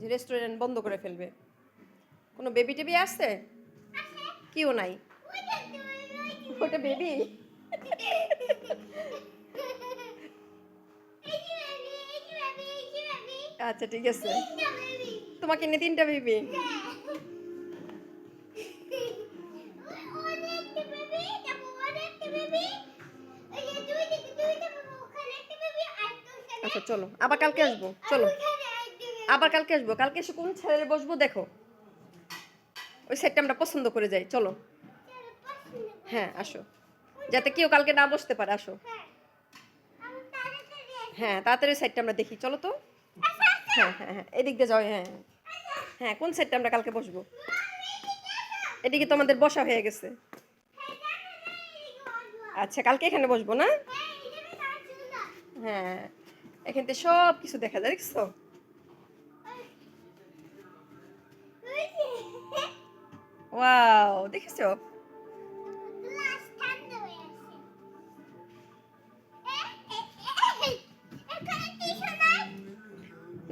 যে রেস্টুরেন্ট বন্ধ করে ফেলবে। কোনো বেবি টেবি আসছে কিও নাই। ওটা বেবি আচ্ছা ঠিক আছে। তোমাকে নিয়ে তিনটা বেবি আচ্ছা চলো। আবার কালকে আসব। চলো। আবার কালকে আসব। কালকে এসে কোন ছেলে বসবো দেখো। ওই সেটটা আমরা পছন্দ করে যাই, চলো। হ্যাঁ আসো। যাতে কেউ কালকে না বসতে পারে, আসো। হ্যাঁ তাড়াতাড়ি সাইডটা আমরা দেখি, চলো তো। হ্যাঁ হ্যাঁ হ্যাঁ এদিক দিয়ে যাও হ্যাঁ। হ্যাঁ কোন সাইডটা আমরা কালকে বসবো? এদিকে তো আমাদের বসা হয়ে গেছে। আচ্ছা কালকে এখানে বসবো না? হ্যাঁ এখান থেকে সব কিছু দেখা যায়, দেখছ? ওয়াও দেখেছ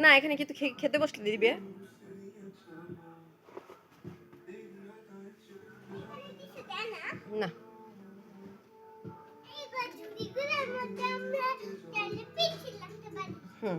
না এখানে কিন্তু খেতে বসলে দিবে না। হুম।